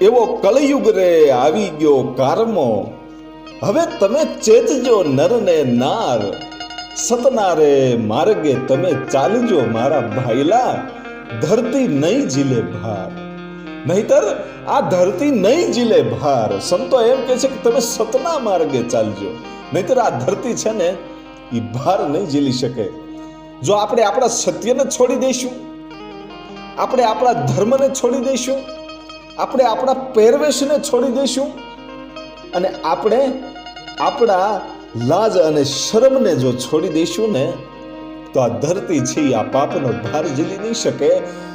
એવો કળયુગ રે આવી ગયો કારમો. હવે તમે ચેતજો નર ને નાર. સતના રે માર્ગે તમે ચાલજો મારા ભાઈલા. ધરતી નહીં જીલે ભાર. નહીતર આ ધરતી નહીં જીલે ભાર. સંતો એમ કહે છે કે તમે સતના માર્ગે ચાલજો. નહીતર આ ધરતી છે ને એ ભાર નહીં ઝીલી શકે. જો આપણે આપણા સત્યને છોડી દઈશું, આપણે આપણા ધર્મને છોડી દઈશું આપણે આપણા પહેરવેશને છોડી દઈશું અને આપણે આપણા લાજ અને શરમને જો છોડી દઈશું ને, તો આ ધરતી છે, આ પાપનો ભાર ઝીલી નહીં શકે.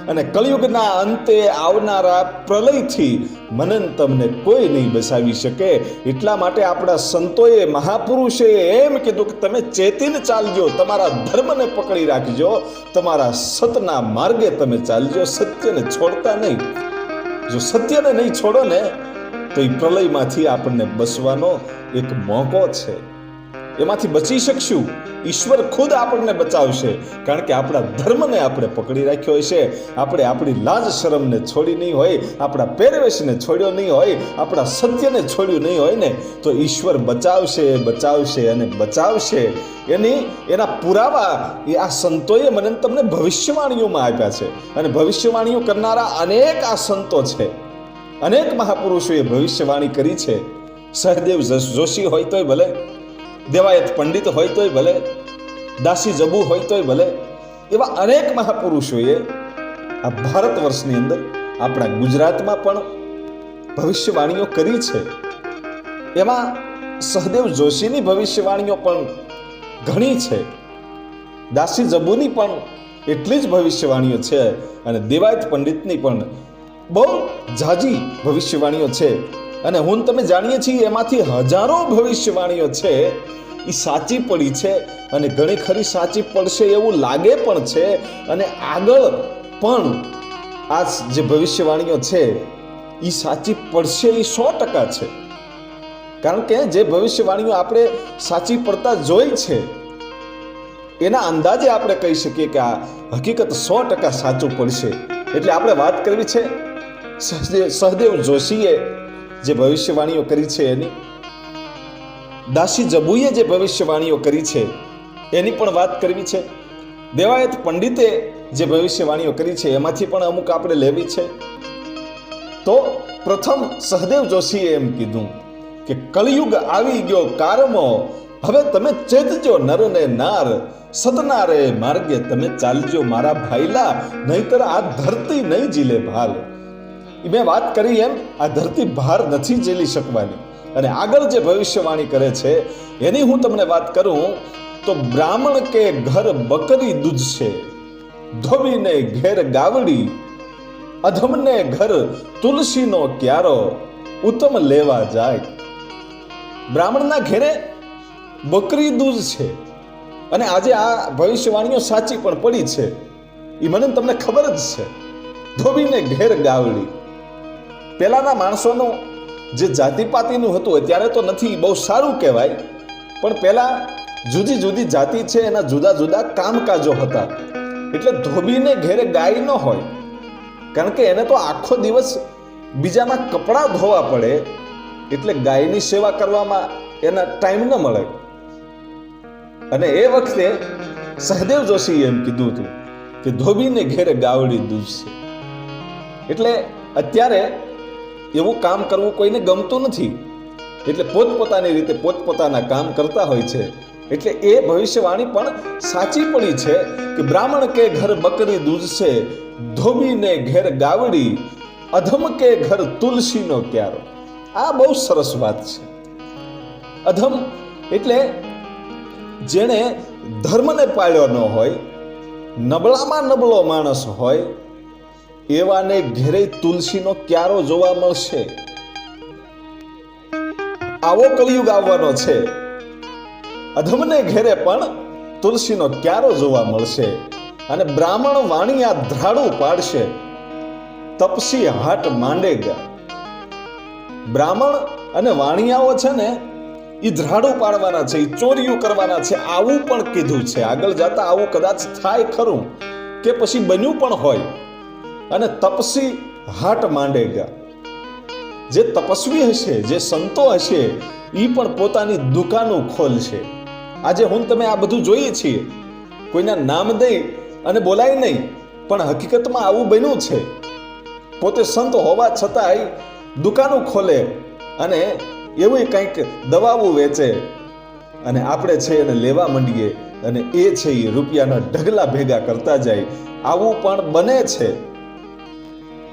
અને કળિયુગના અંતે આવનારા પ્રલયથી મનન તમને કોઈ નહીં બસાવી શકે. એટલા માટે આપણા સંતોએ મહાપુરુષે એમ કીધું કે તમે ચેતીને ચાલજો, તમારા ધર્મને પકડી રાખજો, તમારા સતના માર્ગે તમે ચાલજો, સત્યને છોડતા નહીં. જો સત્યને નહીં છોડો ને તો એ પ્રલયમાંથી આપણને બસવાનો એક મોકો છે. એમાંથી બચી શકશું. ઈશ્વર ખુદ આપણને બચાવશે. કારણ કે આપણા ધર્મને આપણે પકડી રાખ્યો હશે. આપણે આપણી લાજ શરમને છોડી નહીં હોય, આપણા પહેરવેશને છોડ્યો નહીં હોય, આપણા સત્યને છોડ્યું નહીં હોય ને, તો ઈશ્વર બચાવશે બચાવશે અને બચાવશે. એની, એના પુરાવા, એ આ સંતોએ મને તમને ભવિષ્યવાણીઓમાં આપ્યા છે. અને ભવિષ્યવાણીઓ કરનારા અનેક આ સંતો છે. અનેક મહાપુરુષોએ ભવિષ્યવાણી કરી છે. સહદેવ જોશી હોય તોય ભલે. દેવાયત પંડિત હોય તોય ભલે, દાસી જબુ હોય તોય ભલે, એવા અનેક મહાપુરુષોએ આ ભારત વર્ષની અંદર આપણા ગુજરાતમાં પણ ભવિષ્યવાણીઓ કરી છે. એમાં સહદેવ જોશીની ભવિષ્યવાણીઓ પણ ઘણી છે. દાસી જબુની પણ એટલી જ ભવિષ્યવાણીઓ છે અને દેવાયત પંડિતની પણ બહુ ઝાઝી ભવિષ્યવાણીઓ છે. અને હું તમે જાણીએ છીએ એમાંથી હજારો ભવિષ્યવાણીઓ છે. એ સાચી પડી છે અને ઘણી ખરી સાચી પડશે એવું લાગે પણ છે. અને આગળ પણ આ જે ભવિષ્યવાણીઓ છે એ સાચી પડશે એ સો ટકા છે. કારણ કે જે ભવિષ્યવાણીઓ આપણે સાચી પડતા જોઈ છે, એના અંદાજે આપણે કહી શકીએ કે આ હકીકત સો ટકા સાચું પડશે. એટલે આપણે વાત કરવી છે સહદેવ જોશીએ જે ભવિષ્યવાણીઓ કરી છે એની. દાસી જબુએ જે ભવિષ્યવાણીઓ કરી છે એની પણ વાત કરવી છે. દેવાયત પંડિતે જે ભવિષ્યવાણીઓ કરી છે એમાંથી પણ અમુક આપણે લેવી છે. તો પ્રથમ સહદેવ જોશીએ એમ કીધું કે કળિયુગ આવી ગયો કારમો, હવે તમે ચેતજો નર ને નાર સદનારે માર્ગે તમે ચાલજો મારા ભાઈલા, નહીતર આ ધરતી નહીં જીલે ભાલ. મેં વાત કરી એમ, આ ધરતી ભાર નથી ઝીલી શકવાની. અને આગળ જે ભવિષ્યવાણી કરે છે, એની હું તમને વાત કરું, તો બ્રાહ્મણ કે ઘર બકરી દૂધશે, ધોબીને ઘેર ગાવડી, અધમને ઘર તુલસીનો ક્યારો, ઉત્તમ લેવા જાય. બ્રાહ્મણના ઘેરે બકરી દૂધ છે. અને આજે આ ભવિષ્યવાણીઓ સાચી પણ પડી છે. એ મને તમને ખબર જ છે. ધોબીને ઘેર ગાવડી. પહેલાના માણસોનું જે જાતિપાતિનું હતું અત્યારે તો નથી, બહુ સારું કહેવાય. પણ પહેલાં જુદી જુદી જાતિ છે, એના જુદા જુદા કામકાજો હતા. એટલે ધોબીને ઘેરે ગાય ન હોય. કારણ કે એને તો આખો દિવસ બીજાના કપડાં ધોવા પડે, એટલે ગાયની સેવા કરવામાં એના ટાઈમ ન મળે. અને એ વખતે સહદેવ જોશીએ એમ કીધું હતું કે ધોબીને ઘેરે ગાવડી દૂધ છે એટલે અત્યારે એવું કામ કરવું કોઈને ગમતું નથી. એટલે પોતપોતાની રીતે પોતપોતાના કામ કરતા હોય છે. એટલે એ ભવિષ્યવાણી પણ સાચી પડી છે કે બ્રાહ્મણ કે ઘર બકરી દૂધ છે, ધોબીને ઘેર ગાવડી, અધમ કે ઘર તુલસીનો ક્યારો. આ બહુ સરસ વાત છે. અધમ એટલે જેણે ધર્મને પાળ્યો ન હોય, નબળામાં નબળો માણસ હોય એવાને ઘેરે તુલસીનો ક્યારો જોવા મળશે. આવો કલયુગ આવવાનો છે. અધમને ઘેરે પણ તુલસીનો ક્યારો જોવા મળશે અને બ્રાહ્મણ વાણિયા ધ્રાડું પાડશે. તપસી હાટ માંડેગા. બ્રાહ્મણ અને વાણિયાઓ છે ને એ ધ્રાડું પાડવાના છે એ ચોરીઓ કરવાના છે, આવું પણ કીધું છે. આગળ જતા આવું કદાચ થાય ખરું કે પછી બન્યું પણ હોય. અને તપસી હાટ માંડેગા જે તપસ્વી હશે, જે સંતો હશે એ પણ પોતાની દુકાનો ખોલશે. આજે હું તમે આ બધું જોઈએ છીએ. કોઈના નામ દઈ અને બોલાય નહીં, પણ હકીકતમાં આવું બન્યું છે. પોતે સંત હોવા છતાંય દુકાનો ખોલે અને એવું કંઈક દવાઓ વેચે. અને આપણે છે એને લેવા માંડીએ અને એ છે એ રૂપિયાના ઢગલા ભેગા કરતા જાય. આવું પણ બને છે.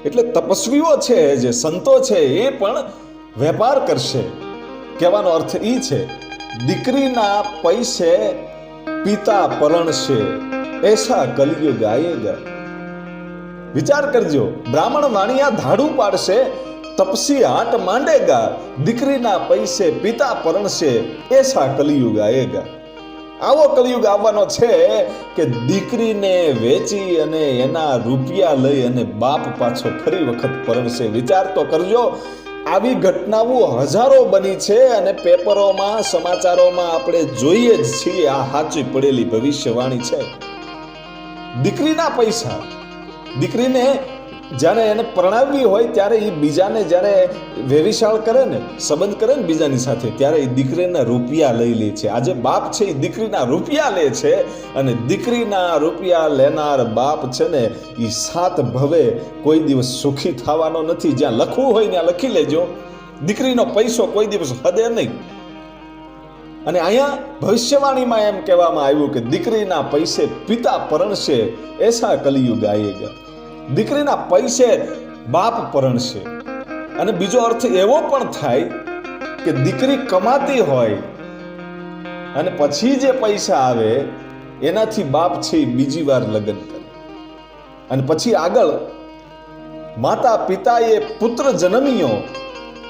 એટલે તપસ્વીઓ છે, જે સંતો છે, એ પણ વેપાર કરશે. કહેવાનો અર્થ એ છે, દીકરીના પૈસે પિતા પરણશે, એસા કલિયુગ આયેગા વિચાર કરજો, બ્રાહ્મણ વાણિયા ધાડું પાડશે, તપસી હાટ માંડેગા દીકરીના પૈસે પિતા પરણશે, એસા કલિયુગ આયેગા આવો કલયુગ આવવાનો છે કે દીકરીને વેચી અને એના રૂપિયા લઈ અને બાપ પાછો ફરી વખત પરવશે. વિચાર તો કરજો, આવી ઘટનાઓ હજારો બની છે અને પેપરોમાં, સમાચારોમાં આપણે જોઈએ જ છીએ આ સાચી પડેલી ભવિષ્યવાણી છે. દીકરીના પૈસા, દીકરીને જ્યારે એને પરણાવવી હોય ત્યારે એ બીજાને જ્યારે વેવિશાળ કરે ને, સંબંધ કરે ને બીજાની સાથે, ત્યારે એ દીકરીના રૂપિયા લઈ લે છે. આજે બાપ છે એ દીકરીના રૂપિયા લે છે અને દીકરીના રૂપિયા લેનાર બાપ છે ને એ સાત ભવે, કોઈ દિવસ સુખી થવાનો નથી. જ્યાં લખવું હોય ત્યાં લખી લેજો. દીકરીનો પૈસો કોઈ દિવસ હદે નહીં. અને અહીંયા ભવિષ્યવાણીમાં એમ કહેવામાં આવ્યું કે દીકરીના પૈસે પિતા પરણશે, એસા કલિયુગ આયેગા દીકરીના પૈસે બાપ પરણશે. અને બીજો અર્થ એવો પણ થાય કે દીકરી કમાતી હોય અને પછી જે પૈસા આવે, એનાથી બાપ છે બીજી વાર લગ્ન કરે. અને પછી આગળ માતા પિતાએ પુત્ર જન્મ્યો,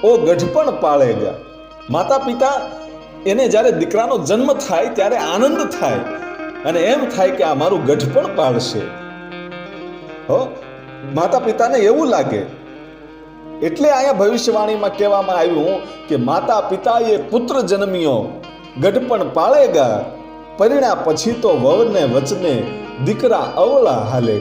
ઓ ગઢપણ પાળેગા માતા પિતા એને જ્યારે દીકરાનો જન્મ થાય ત્યારે આનંદ થાય. અને એમ થાય કે આ મારું ગઢપણ પાળશે. હો માતા પિતાને એવું લાગે. એટલે અહીંયા ભવિષ્યવાણીમાં કહેવામાં આવ્યું કે માતા પિતાએ પુત્ર જન્મ્યો, ગઢપણ પાળેગા, પરિણા પછી તો વવને વચને દીકરા અવળા હાલે.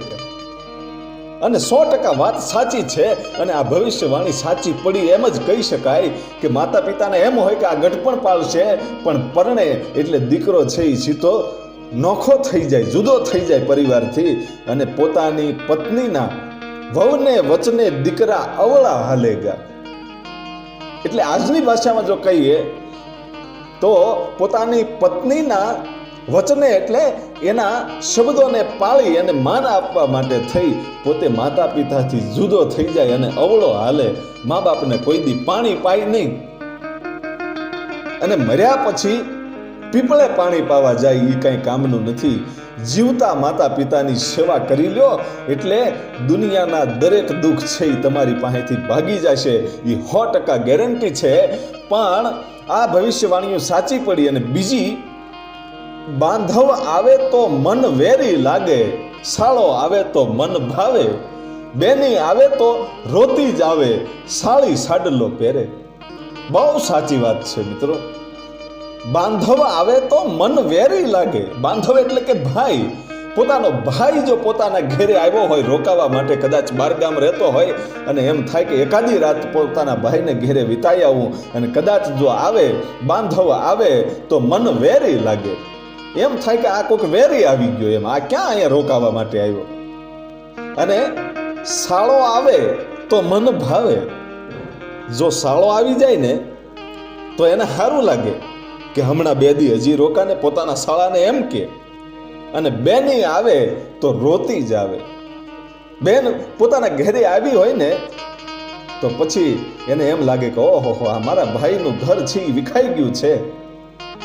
અને સો ટકા વાત સાચી છે અને આ ભવિષ્યવાણી સાચી પડી એમ જ કહી શકાય કે માતા પિતાને એમ હોય કે આ ગઢપણ પાળશે, પણ પરણે એટલે દીકરો છે એ સીધો નોખો થઈ જાય, જુદો થઈ જાય પરિવારથી અને પોતાની પત્નીના વહુને, વચને દીકરા અવળા હાલેગા એટલે આજની ભાષામાં જો કહીએ, તો પોતાની પત્નીના વચને એટલે એના શબ્દોને પાળી અને માન આપવા માટે થઈ પોતે માતા પિતાથી જુદો થઈ જાય અને અવળો હાલે. મા બાપને કોઈ દી પાણી પાય નહીં. અને મર્યા પછી પીપળે પાણી પાવા જાય એ કાંઈ કામનું નથી. જીવતા માતા પિતાની સેવા કરી લ્યો એટલે દુનિયાના દરેક દુઃખ છે એ તમારી પાસેથી ભાગી જશે. એ સો ટકા ગેરંટી છે. પણ આ ભવિષ્યવાણીઓ સાચી પડી અને બીજી, બાંધવ આવે તો મન વેરી લાગે, સાળો આવે તો મન ભાવે, બેની આવે તો રોતી જ આવે, સાળી સાડલો પહેરે. બહુ સાચી વાત છે મિત્રો. બાંધવ આવે તો મન વેરી લાગે. બાંધવ એટલે કે ભાઈ. પોતાનો ભાઈ જો પોતાના ઘેરે આવ્યો હોય, રોકાવા માટે કદાચ બારગામ રહેતો હોય, અને એમ થાય કે એકાદી રાત પોતાના ભાઈને ઘેરે વિતાઈ આવું, અને કદાચ જો આવે, બાંધવ આવે, તો મન વેરી લાગે. એમ થાય કે આ કોઈક વેરી આવી ગયો એમ. આ ક્યાં અહીંયા રોકાવા માટે આવ્યો? અને સાળો આવે તો મન ભાવે. જો સાળો આવી જાય ને, તો એને સારું લાગે. કે હમણાં બે દી હજી રોકાને પોતાના શાળાને એમ કે. અને બેની આવે તો રોતી જ આવે. બેન પોતાના ઘરે આવી હોય ને, તો પછી એને એમ લાગે કે ઓહો આ મારા ભાઈનું ઘર છે વિખાઈ ગયું છે.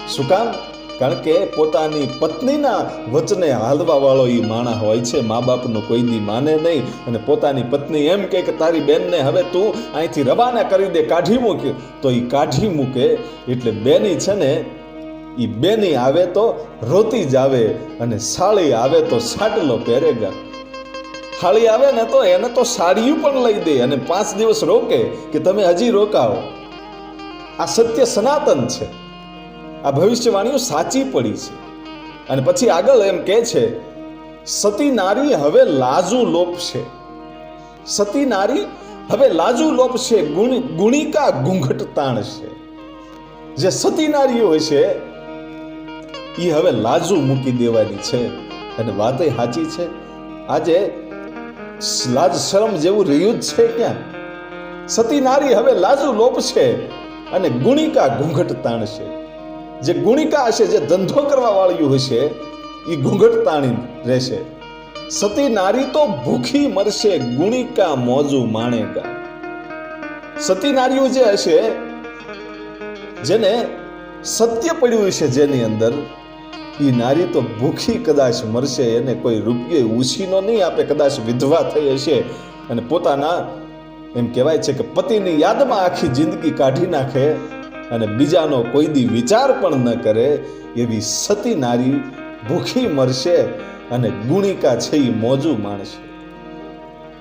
શું કામ? કારણ કે પોતાની પત્નીના વચને હાલવા વાળો એ માણા હોય છે. મા બાપનું કોઈ દી માને નહીં અને પોતાની પત્ની એમ કહે કે તારી બેનને હવે તું અહીંથી રવાના કરી દે, કાઢી મૂક. તો એ કાઢી મૂકે એટલે બેની છે ને એ બેની આવે તો રોતી જ આવે અને સાળી આવે તો સાટલો પહેરેગા. થાળી આવે ને તો એને તો સાડીયું પણ લઈ દે અને પાંચ દિવસ રોકે કે તમે હજી રોકાઓ. આ સત્ય સનાતન છે. આ ભવિષ્યવાણીઓ સાચી પડી છે. અને પછી આગળ એમ કહે છે, સતી નારી હવે લાજુ લોપ છે. સતી નારી હવે લાજુ લોપ છે ગુણિકા ઘૂંઘટ તાણશે જે સતી નારીઓ છે એ હવે લાજુ મૂકી દેવાની છે. અને વાતે સાચી છે, આજે લાજ શરમ જેવું રહ્યું જ છે ક્યાં? સતી નારી હવે લાજુ લોપ છે અને ગુણિકા ઘૂંઘટ તાણશે જે ગુણિકા હશે, જે ધંધો કરવા વાળ્યું હશે એ ઘૂંઘટ તાણી રહેશે. સતી નારી તો ભૂખી મરશે, ગુણિકા મોજું માણેગા. સતી નારીઓ જે હશે, જેને સત્ય પડ્યું છે જેની અંદર એ નારી તો ભૂખી કદાચ મરશે, એને કોઈ રૂપિયો ઉછીનો નહીં આપે, કદાચ વિધવા થઈ હશે. અને પોતાના, એમ કહેવાય છે કે પતિની યાદમાં આખી જિંદગી કાઢી નાખે અને બીજાનો કોઈ દી વિચાર પણ ન કરે, એવી સતી નારી ભૂખી મરશે અને ગુણિકા છે એ મોજું માણશે.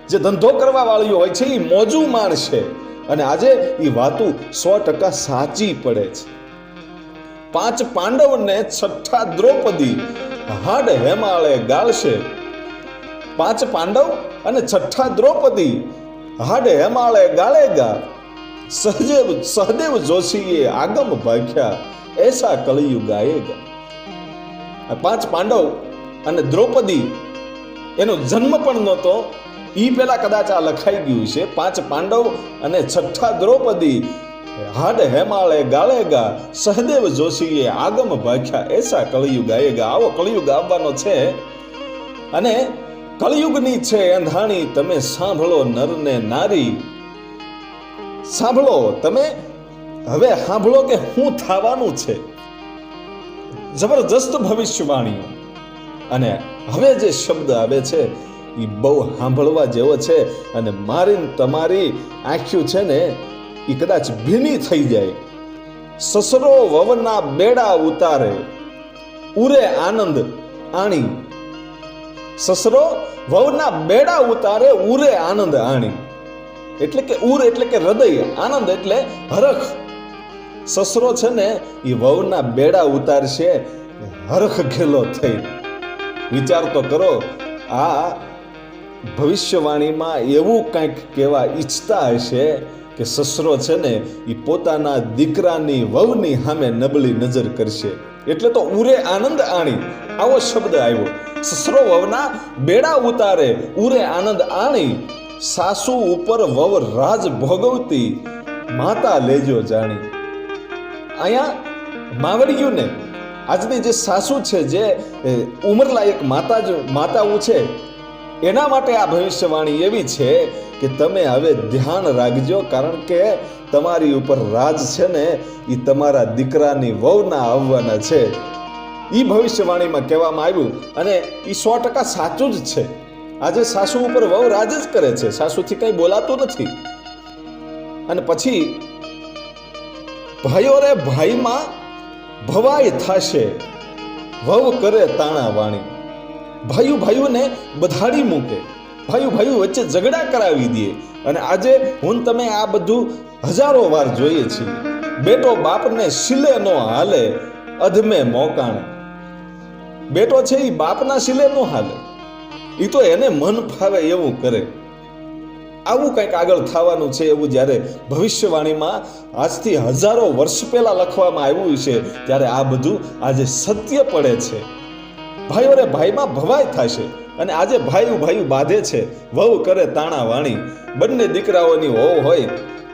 જે ધંધો કરવા વાળીઓ હોય છે એ મોજું માણશે અને આજે એ વાતું સો ટકા સાચી પડે છે. પાંચ પાંડવને છઠ્ઠા દ્રૌપદી હાડ હેમાળે ગાળશે. પાંચ પાંડવ અને છઠ્ઠા દ્રૌપદી હાડ હેમાળે ગાળેગા. સહદેવ સહદેવ જોશીએ આગમ ભાખ્યા એસા આયેગા. આ પાંચ પાંડવ અને દ્રૌપદી, એનો જન્મ પણ નહોતો, ઈ પેલા કદાચ આ લખાઈ ગયું છે. પાંચ પાંડવ અને છઠ્ઠા દ્રૌપદી, હાડ હેમાળે ગાળેગા, સહદેવ જોશીએ આગમ ભાખ્યા એસા કળિયુગ આયેગા. આવો કળિયુગ આવવાનો છે. અને કળિયુગની છે અંધાણી, તમે સાંભળો નરને નારી. સાંભળો, તમે હવે સાંભળો કે શું થવાનું છે. જબરજસ્ત ભવિષ્યવાણીઓ અને હવે જે શબ્દ આવે છે એ બહુ સાંભળવા જેવો છે અને મારી તમારી આંખ્યું છે ને એ કદાચ ભીની થઈ જાય. સસરો વવના બેડા ઉતારે. ઉરે આનંદ આણી. સસરો વવના બેડા ઉતારે, ઉરે આનંદ આણી. એટલે કે ઉર એટલે કે હૃદય, આનંદ એટલે હરખ. સસરો છે ને એ વહુના બેડા ઉતારશે, હરખ ઘેલો થઈ વિચાર તો કરો, આ ભવિષ્યવાણીમાં એવું કંઈક કહેવા ઈચ્છતા હશે કે સસરો છે ને એ પોતાના દીકરાની વહુની સામે નબળી નજર કરશે. એટલે તો ઉરે આનંદ આણી. આવો શબ્દ આવ્યો. સસરો વહુના બેડા ઉતારે ઉરે આનંદ આણી. સાસુ ઉપર વવ રાજ ભોગવતી માતા લેજો જાણી. અહીંયા માવડિયું ને આજની જે સાસુ છે, જે ઉંમરલાયક માતા જ, માતાઓ છે, એના માટે આ ભવિષ્યવાણી એવી છે કે તમે હવે ધ્યાન રાખજો, કારણ કે તમારી ઉપર રાજ છે ને એ તમારા દીકરાની વહુના આવવાના છે. એ ભવિષ્યવાણીમાં કહેવામાં આવ્યું, અને એ સો ટકા સાચું જ છે. આજે સાસુ ઉપર વહુ રાજ જ કરે છે. સાસુથી કંઈ બોલાતું નથી. અને પછી ભાઈઓ રે ભાઈમાં ભવાય થશે. વહુ કરે તાણા વાણી ભાઈઓ ભાઈઓને બધાડી મૂકે. ભાઈઓ ભાઈઓ વચ્ચે ઝઘડા કરાવી દે. અને આજે હું તમે આ બધું હજારો વાર જોઈએ છીએ. બેટો બાપને શિલે નો હાલે, અધમે મોકાણે. બેટો છે એ બાપના શિલે નો હાલે. એ તો એને મન ફાવે એવું કરે. આવું કંઈક આગળ થવાનું છે એવું જ્યારે ભવિષ્યવાણીમાં આજથી હજારો વર્ષ પહેલા લખવામાં આવ્યું છે, ત્યારે આ બધું આજે સત્ય પડે છે. ભાઈઓ રે ભાઈમાં ભવાઈ થશે અને આજે ભાઈઓ ભાઈઓ બાંધે છે, વહુ કરે તાણા વાણી બંને દીકરાઓની હોવ હોય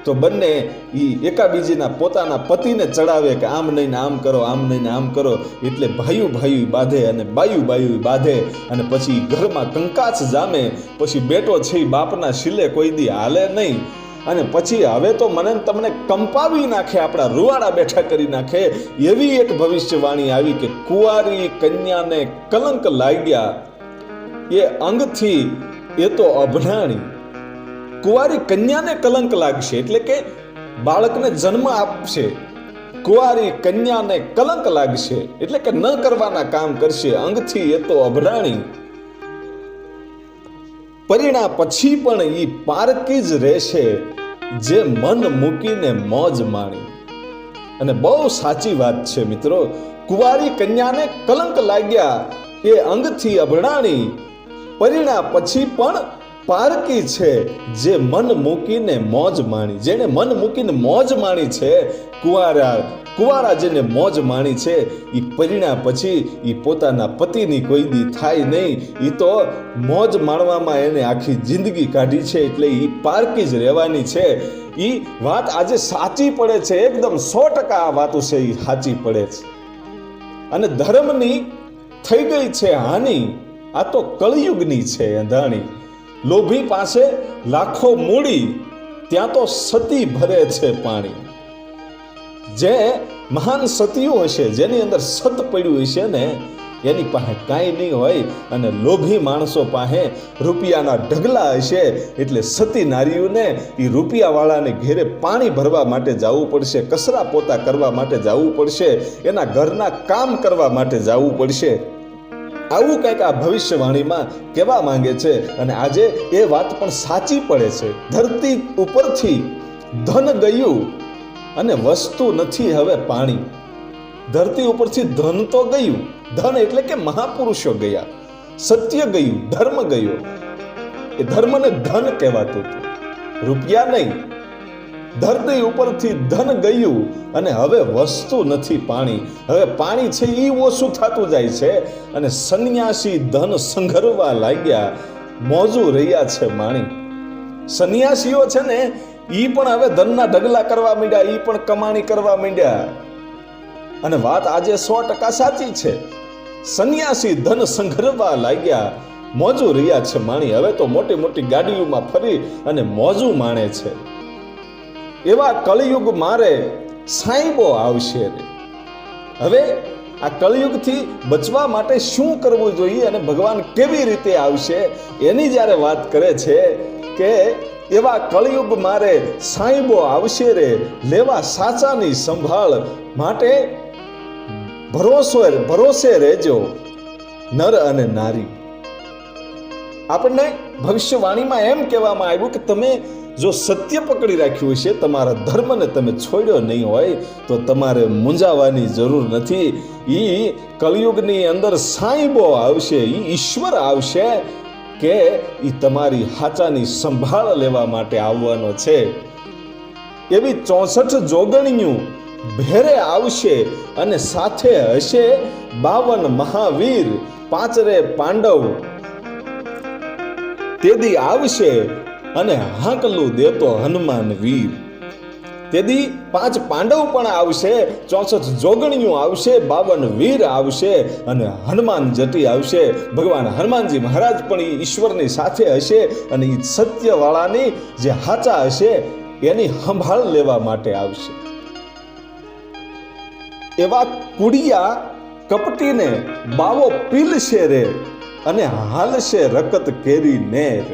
તો બંને એ એકાબીજીના પોતાના પતિને ચડાવે કે આમ નહીં આમ કરો, આમ નહીં આમ કરો, એટલે ભાયું ભાયું બાંધે અને બાયું બાયું બાંધે અને પછી ઘરમાં કંકાસ જામે, પછી બેટો છે બાપના શિલે કોઈ દી હાલે નહીં. અને પછી હવે તો મને તમને કંપાવી નાખે, આપણા રૂવાડા બેઠા કરી નાખે, એવી એક ભવિષ્યવાણી આવી કે કુંવારી કન્યાને કલંક લાગ્યા. એ અંગથી એ તો અભણાણી. કુંવારી કન્યાને કલંક લાગશે, એટલે કે બાળકને જન્મ આપશે. કુંવારી કન્યાને કલંક લાગશે, એટલે કે ન કરવાના કામ કરશે. અંગથી એ તો અભરાણી. પરિણા પછી પણ ઈ પારકી જ રહેશે, જે મન મૂકીને મોજ માણી. અને બહુ સાચી વાત છે મિત્રો, કુંવારી કન્યાને કલંક લાગ્યા, એ અંગથી અભડાણી પરિણા પછી પણ પારકી છે જે મન મૂકીને મોજ માણી. જેને મન મૂકીને મોજ માણી છે, કુંવારા કુંવારા જેને મોજ માણી છે એ પરિણા પછી એ પોતાના પતિની કોઈ દી થાય નહીં. એ તો મોજ માણવામાં એને આખી જિંદગી કાઢી છે એટલે એ પારકી જ રહેવાની છે. એ વાત આજે સાચી પડે છે, એકદમ સો ટકા આ વાતો છે એ સાચી પડે છે. અને ધર્મની થઈ ગઈ છે હાનિ. આ તો કળિયુગની છે અંધાણી. લોભી પાસે લાખો મૂડી, ત્યાં તો સતી ભરે છે પાણી. જે મહાન સતીઓ હશે, જેની અંદર સત પડ્યું હશે ને, એની પાસે કાંઈ નહીં હોય અને લોભી માણસો પાસે રૂપિયાના ઢગલા હશે, એટલે સતી નારીઓને એ રૂપિયાવાળાને ઘેરે પાણી ભરવા માટે જવું પડશે કચરા પોતા કરવા માટે જવું પડશે, એના ઘરના કામ કરવા માટે જવું પડશે. આવું કંઈક આ ભવિષ્યવાણીમાં કહેવા માંગે છે અને આજે એ વાત પણ સાચી પડે છે. ધરતી ઉપરથી ધન ગયું અને વસ્તુ નથી હવે પાણી. ધરતી ઉપરથી ધન તો ગયું. ધન એટલે કે મહાપુરુષો ગયા. સત્ય ગયું, ધર્મ ગયો. એ ધર્મને ધન કહેવાતું હતું. રૂપિયા નહીં ધરતી ઉપરથી ધન ગયું અને હવે વસ્તુ નથી પાણી. હવે પાણી છે એ ઓછું થતું જાય છે અને સંન્યાસી ધન સંઘરવા લાગ્યા. મોજું રહ્યા છે માણી. સંન્યાસીઓ છે ને એ પણ હવે ધનના ઢગલા કરવા માંડ્યા એ પણ કમાણી કરવા માંડ્યા. અને વાત આજે સો ટકા સાચી છે. સંન્યાસી ધન સંઘરવા લાગ્યા. મોજું રહ્યા છે માણી. હવે તો મોટી મોટી ગાડીઓમાં ફરી અને મોજું માણે છે. એવા કળિયુગ મારે સાંઈબો આવશે રે હવે આ કળિયુગથી બચવા માટે શું કરવું જોઈએ અને ભગવાન કેવી રીતે આવશે એની જ્યારે વાત કરે છે કે એવા કળિયુગ મારે સાંઈબો આવશે રે, લેવા સાચાની સંભાળ માટે ભરોસો ભરોસે રહેજો, નર અને નારી. આપણને ભવિષ્યવાણીમાં એમ કહેવામાં આવ્યું કે તમે જો સત્ય પકડી રાખ્યું હશે, તમારા ધર્મને તમે છોડ્યો નહીં હોય, તો તમારે મૂંઝાવાની જરૂર નથી. એ કલયુગની અંદર સાંઈબો આવશે એ ઈશ્વર આવશે કે એ તમારી હાચાની સંભાળ લેવા માટે આવવાનો છે. એવી ચોસઠ જોગણીયું ભેરે આવશે અને સાથે હશે બાવન મહાવીર, પાંચરે પાંડવ. તેદી આવશે અને હાંકલું દેતો હનુમાન વીર. તેદી પાંચ પાંડવ પણ આવશે, ચોસઠ જોગણીઓ આવશે, બાવન વીર આવશે અને હનુમાન જટી આવશે. ભગવાન હનુમાનજી મહારાજ પણ એ ઈશ્વરની સાથે હશે અને એ સત્યવાળાની જે હાચા હશે એની સંભાળ લેવા માટે આવશે. એવા કુડિયા કપટીને બાવો પીલશે રે અને હાલશે રકત કેરી નેર.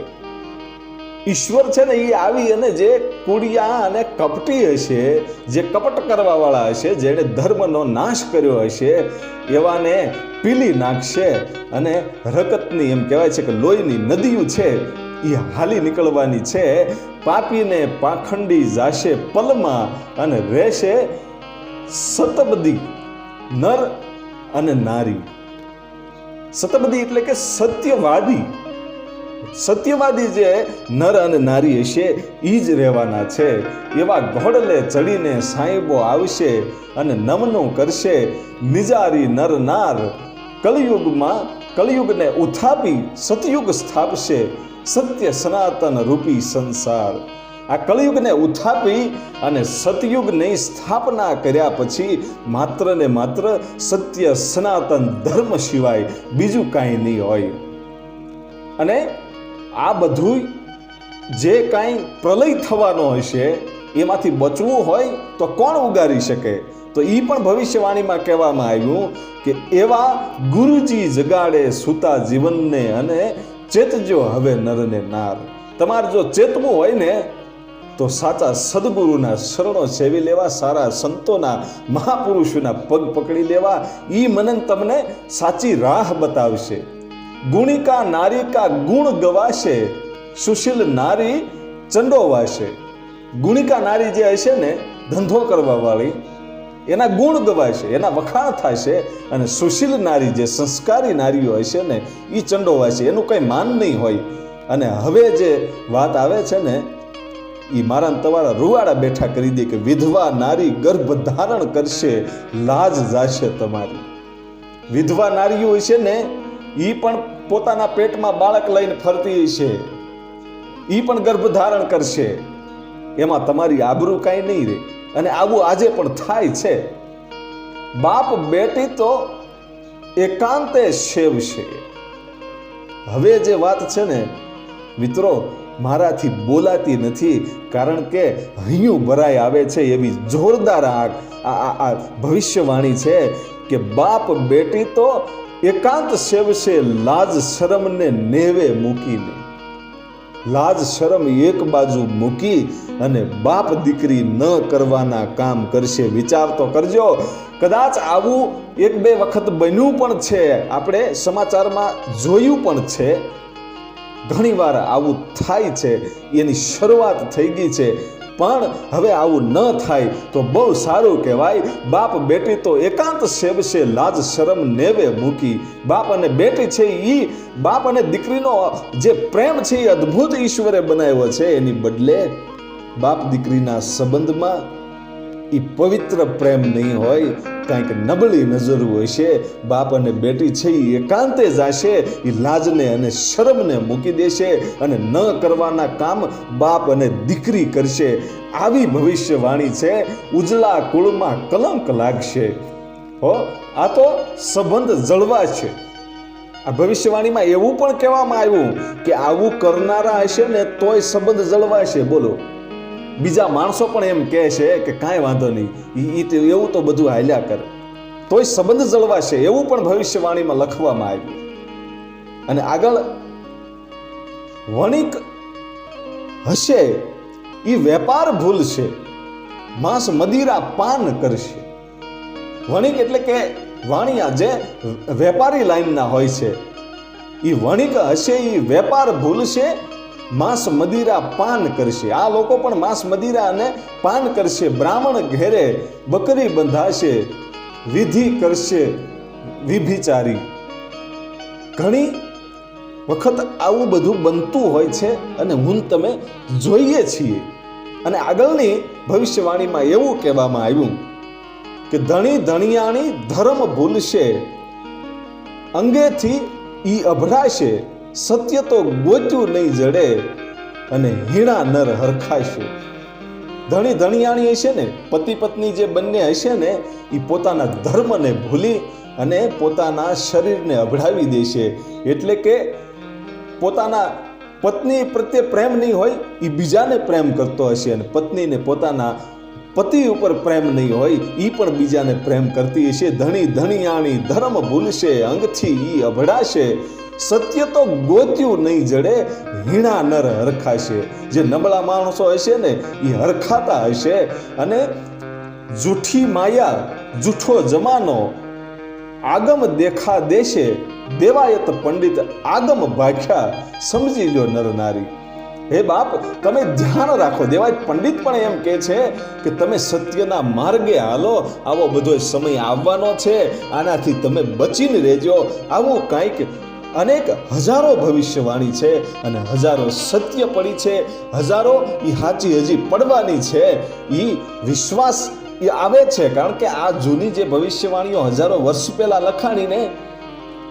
ઈશ્વર છે ને એ આવી અને જે કુડિયા અને કપટી હશે, જે કપટ કરવા વાળા હશે, જેણે ધર્મનો નાશ કર્યો હશે, એવાને પીલી નાખશે અને રકતની એમ કહેવાય છે કે લોહીની નદીઓ છે એ હાલી નીકળવાની છે. પાપીને પાખંડી જાશે પલમાં અને રહેશે સતબદી નર અને નારી. સતબદી એટલે કે સત્યવાદી. સત્યવાદી જે નર અને નારી હશે એ જ રહેવાના છે. એવા ઘોડલે ચડીને સાહેબો આવશે અને નમનું કરશે. નિજારી નર નાર, કલયુગમાં કલયુગને ઉથાપી સતયુગ સ્થાપશે. સત્ય સનાતન રૂપી સંસાર. આ કલયુગને ઉથાપી અને સતયુગની સ્થાપના કર્યા પછી માત્ર ને માત્ર સત્ય સનાતન ધર્મ સિવાય બીજું કાંઈ નહીં હોય. અને આ બધું જે કાંઈ પ્રલય થવાનો હશે, એમાંથી બચવું હોય તો કોણ ઉગારી શકે? તો એ પણ ભવિષ્યવાણીમાં કહેવામાં આવ્યું કે એવા ગુરુજી જગાડે સુતા જીવનને અને ચેતજો હવે નરને નાર. તમારે જો ચેતવું હોય ને, તો સાચા સદગુરુના શરણો સેવી લેવા, સારા સંતોના, મહાપુરુષોના પગ પકડી લેવા એ મનન તમને સાચી રાહ બતાવશે. ગુણિકા નારિકા ગુણ ગવાશે, સુશીલ નારી ચંડોવાશે ગુણિકા નારી જે હશે ને, ધંધો કરવા વાળી એના ગુણ ગવાશે, એના વખાણ થશે અને સુશીલ નારી જે સંસ્કારી નારીઓ હશે ને એ ચંડોવાશે એનું કંઈ માન નહીં હોય. અને હવે જે વાત આવે છે ને એ મારા તમારા રૂવાડા બેઠા કરી દે કે વિધવા નારી ગર્ભ ધારણ કરશે, લાજ જાશે તમારી. વિધવા નારીઓ છે ને એ પણ પોતાના પેટમાં બાળક લઈને ફરતી છે. એ પણ ગર્ભ ધારણ કરશે. એમાં તમારી આબરૂ કાંઈ નહીં રહે અને આવું આજે પણ થાય છે. બાપ બેટી તો એકાંતે સેવશે. હવે જે વાત છે ને, મિત્રો, મારાથી બોલાતી નથી, કારણ કે હૈયું ભરાઈ આવે છે એવી જોરદાર આ આ ભવિષ્યવાણી છે કે બાપ બેટી તો એકાંત સેવશે, લાજ શરમને નેવે મૂકીને. લાજ શરમ એક બાજુ મૂકી અને બાપ દીકરી ન કરવાના કામ કરશે. વિચાર તો કરજો. કદાચ આવું એક બે વખત બન્યું પણ છે. આપણે સમાચારમાં જોયું પણ છે. ઘણીવાર આવું થાય છે. એની શરૂઆત થઈ ગઈ છે. પણ હવે આવું ન થાય તો બહુ સારું કહેવાય. બાપ બેટી તો એકાંત સેવશે, લાજ શરમ નેવે મૂકી. બાપ અને બેટી છે એ બાપ અને દીકરીનો જે પ્રેમ છે એ અદ્ભુત ઈશ્વરે બનાવ્યો છે. એની બદલે બાપ દીકરીના સંબંધમાં એ પવિત્ર પ્રેમ નહીં હોય, કાંઈક નબળી નજર હોય છે બાપ અને બેટી છે એ એકાંતે જાશે એ લાજને અને શરમને મૂકી દેશે અને ન કરવાના કામ બાપ અને દીકરી કરશે. આવી ભવિષ્યવાણી છે ઉજળા કુળમાં કલંક લાગશે. હો, આ તો સંબંધ જળવાશે આ ભવિષ્યવાણીમાં એવું પણ કહેવામાં આવ્યું કે આવું કરનારા હશે ને તોય સંબંધ જળવાશે. બોલો. બીજા માણસો પણ એમ કહે છે કે કાંઈ વાંધો નહીં. એ એવું તો બધું હાલ્યા કરે. તોય સંબંધ જળવાશે એવું પણ ભવિષ્યવાણીમાં લખવામાં આવ્યું. અને આગળ વણિક હશે એ વેપાર ભૂલ છે. માંસ મદિરા પાન કરશે. વણિક એટલે કે વાણિયા જે વેપારી લાઈનના હોય છે. એ વણિક હશે એ વેપાર ભૂલશે માંસ મદિરા પાન કરશે. આ લોકો પણ માંસ મદિરા અને પાન કરશે. બ્રાહ્મણ ઘેરે બકરી બંધાશે. વિધિ કરશે વિભિચારી. ઘણી વખત આવું બધું બનતું હોય છે અને હું તમે જોઈએ છીએ. અને આગળની ભવિષ્યવાણીમાં એવું કહેવામાં આવ્યું કે ધણી ધણિયાણી ધર્મ ભૂલશે. અંગેથી ઈ અભડાશે સત્ય તો ગોચ્યું નહીં જડે અને હીણા નર હરખાશે ધણી ધણિયાણી હશે ને, પતિ પત્ની જે બંને હશે ને એ પોતાના ધર્મને ભૂલી અને પોતાના શરીરને અભડાવી દેશે. એટલે કે પોતાના પત્ની પ્રત્યે પ્રેમ નહીં હોય એ બીજાને પ્રેમ કરતો હશે અને પત્નીને પોતાના પતિ ઉપર પ્રેમ નહીં હોય એ પણ બીજાને પ્રેમ કરતી હશે. ધણી ધણિયાણી ધર્મ ભૂલશે, અંગથી એ અભડાશે. સત્ય તો ગોત્યું નહીં જડે હીણા નર હરખાશે. જે નબળા માણસો હશે ને એ હરખાતા હશે. અને જૂઠી માયા, જૂઠો જમાનો આગમ દેખા દેશે, દેવાયત પંડિત આગમ ભાખ્યા, સમજી લ્યો નર નારી. હે બાપ, તમે ધ્યાન રાખો. દેવાય પંડિત પણ એમ કહે છે કે તમે સત્યના માર્ગે હાલો. આવો બધો સમય આવવાનો છે. આનાથી તમે બચીને રહેજો. આવું કાંઈક અનેક હજારો ભવિષ્યવાણી છે અને હજારો સત્ય પડી છે. હજારો એ સાચી હજી પડવાની છે. એ વિશ્વાસ એ આવે છે. કારણ કે આ જૂની જે ભવિષ્યવાણીઓ હજારો વર્ષ પહેલા લખાણીને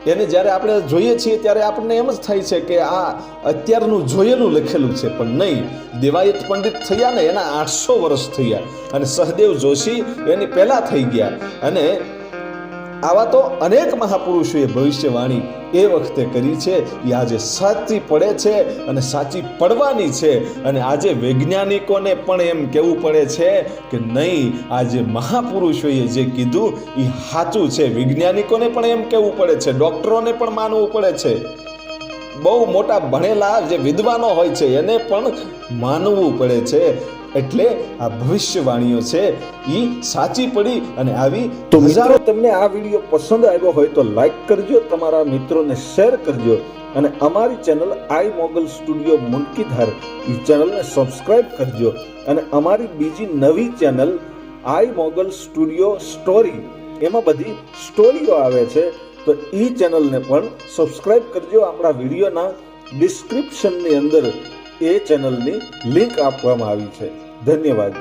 એને જ્યારે આપણે જોઈએ છીએ ત્યારે આપણને એમ જ થાય છે કે આ અત્યારનું જોયેલું લખેલું છે. પણ નહીં. દેવાયત પંડિત થયા ને એના આઠસો વર્ષ થયા. અને સહદેવ જોશી એની પહેલાં થઈ ગયા. અને આવા તો અનેક મહાપુરુષોએ ભવિષ્યવાણી એ વખતે કરી છે. એ આજે સાચી પડે છે અને સાચી પડવાની છે. અને આજે વૈજ્ઞાનિકોને પણ એમ કહેવું પડે છે કે નહીં, આજે મહાપુરુષોએ જે કીધું એ સાચું છે. વૈજ્ઞાનિકોને પણ એમ કહેવું પડે છે. ડૉક્ટરોને પણ માનવું પડે છે. બહુ મોટા ભણેલા જે વિદ્વાનો હોય છે, એને પણ માનવું પડે છે. એટલે આ ભવિષ્યવાણીઓ છે એ સાચી પડી અને આવી તો મિત્રો તમને આ વીડિયો પસંદ આવ્યો હોય તો લાઈક કરજો તમારા મિત્રોને શેર કરજો અને અમારી ચેનલ આઈ મોગલ સ્ટુડિયો મુનકીધાર એ ચેનલને સબસ્ક્રાઇબ કરજો અને અમારી બીજી નવી channel Aai Mogal studio story એમાં બધી સ્ટોરીઓ આવે છે તો એ ચેનલને પણ સબસ્ક્રાઇબ કરજો. આપણા વિડીયોના ડિસ્ક્રિપ્શનની અંદર એ ચેનલની લિંક આપવામાં આવી છે. ધન્યવાદ.